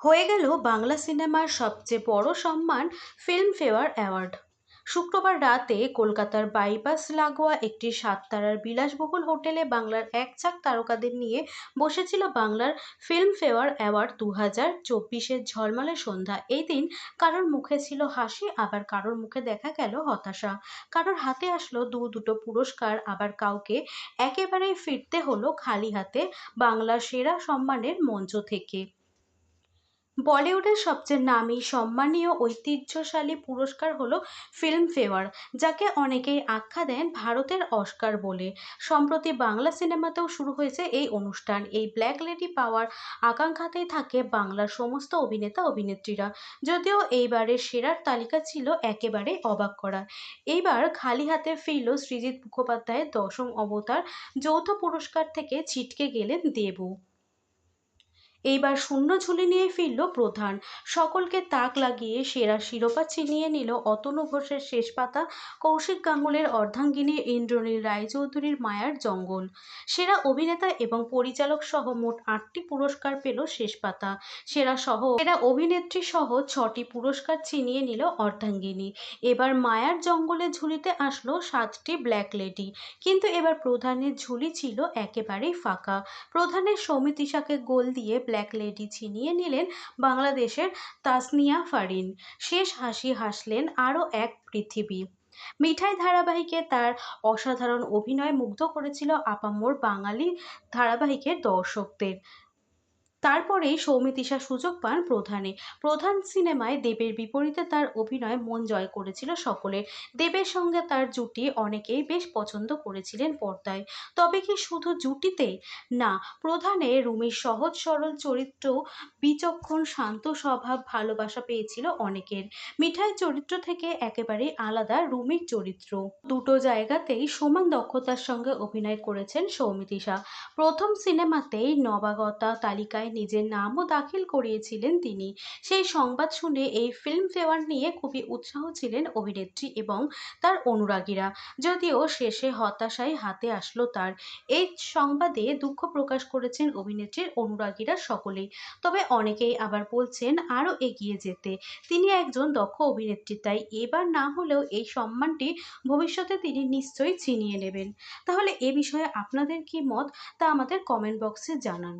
হয়ে গেল বাংলা সিনেমার সবচেয়ে বড় সম্মান ফিল্মফেয়ার অ্যাওয়ার্ড শুক্রবার রাতে কলকাতার বাইপাস লাগোয়া একটি সাততারার বিলাসবহুল হোটেলে বাংলার একচাক তারকাদের নিয়ে বসেছিল বাংলার ফিল্মফেয়ার অ্যাওয়ার্ড দু হাজার চব্বিশের ঝলমলে সন্ধ্যা। এই দিন কারোর মুখে ছিল হাসি, আবার কারোর মুখে দেখা গেল হতাশা। কারোর হাতে আসলো দু দুটো পুরস্কার, আবার কাউকে একেবারেই ফিরতে হলো খালি হাতে বাংলার সেরা সম্মানের মঞ্চ থেকে। বলিউডের সবচেয়ে নামী, সম্মানীয়, ঐতিহ্যশালী পুরস্কার হলো ফিল্মফেয়ার যাকে অনেকেই আখ্যা দেন ভারতের অস্কার বলে। সম্প্রতি বাংলা সিনেমাতেও শুরু হয়েছে এই অনুষ্ঠান। এই ব্ল্যাক লেডি পাওয়ার আকাঙ্ক্ষাতেই থাকে বাংলার সমস্ত অভিনেতা, অভিনেত্রীরা। যদিও এইবারের সেরার তালিকা ছিল একেবারে অবাক করা এইবার খালি হাতে ফিরল সৃজিত মুখোপাধ্যায়ের দশম অবতার, যৌথ পুরস্কার থেকে ছিটকে গেলেন দেবু। এইবার শূন্য ঝুলি নিয়ে ফিরল প্রধান। সকলকে তাক লাগিয়ে সেরা শিরোপা ছিনিয়ে নিল অতনু ঘোষের শেষ পাতা, কৌশিক গাঙ্গুলের অর্ধাঙ্গিনী ইন্দ্রনীল রায়চৌধুরীর মায়ার জঙ্গল। সেরা অভিনেতা এবং পরিচালক সহ মোট আটটি পুরস্কার পেল শেষ পাতা। সেরা সহ, সেরা অভিনেত্রী সহ ছটি পুরস্কার ছিনিয়ে নিল অর্ধাঙ্গিনী। এবার মায়ার জঙ্গলে ঝুলিতে আসলো সাতটি ব্ল্যাক লেডি। কিন্তু এবার প্রধানের ঝুলি ছিল একেবারেই ফাঁকা। প্রধানের সমিতিশাকে গোল দিয়ে ব্ল্যাক লেডি ছিনিয়ে নিলেন বাংলাদেশের তাসনিয়া ফারিন। শেষ হাসি হাসলেন আরও এক পৃথিবী। মিঠাই ধারাবাহিকে তার অসাধারণ অভিনয় মুগ্ধ করেছিল আপামোর বাঙালি ধারাবাহিকের দর্শকদের। তারপরেই সৌমিতিশা সুযোগ পান প্রধানে। প্রধান সিনেমায় দেবের বিপরীতে তার অভিনয় মন জয় করেছিল সকলের। দেবের সঙ্গে তার জুটি অনেকেই বেশ পছন্দ করেছিলেন পর্দায়। তবে কি শুধু জুটিতে না, প্রধানে রুমির সহজ সরল চরিত্র, বিচক্ষণ শান্ত স্বভাব, ভালোবাসা পেয়েছিল অনেকের। মিঠাই চরিত্র থেকে একেবারেই আলাদা রুমির চরিত্র। দুটো জায়গাতেই সমান দক্ষতার সঙ্গে অভিনয় করেছেন সৌমিতিশা প্রথম সিনেমাতেই নবাগতা তালিকায় নিজের নামও দাখিল করিয়েছিলেন তিনি। সেই সংবাদ শুনে এই ফিল্ম ফিল্মফেয়ার নিয়ে খুবই উৎসাহ ছিলেন অভিনেত্রী এবং তার অনুরাগীরা। যদিও শেষে হতাশায় হাতে আসলো তার। এই সংবাদে দুঃখ প্রকাশ করেছেন অভিনেত্রীর অনুরাগীরা সকলেই। তবে অনেকেই আবার বলছেন, আরও এগিয়ে যেতে। তিনি একজন দক্ষ অভিনেত্রী, তাই এবার না হলেও এই সম্মানটি ভবিষ্যতে তিনি নিশ্চয়ই ছিনিয়ে নেবেন। তাহলে এ বিষয়ে আপনাদের কি মত? তা আমাদের কমেন্ট বক্সে জানান।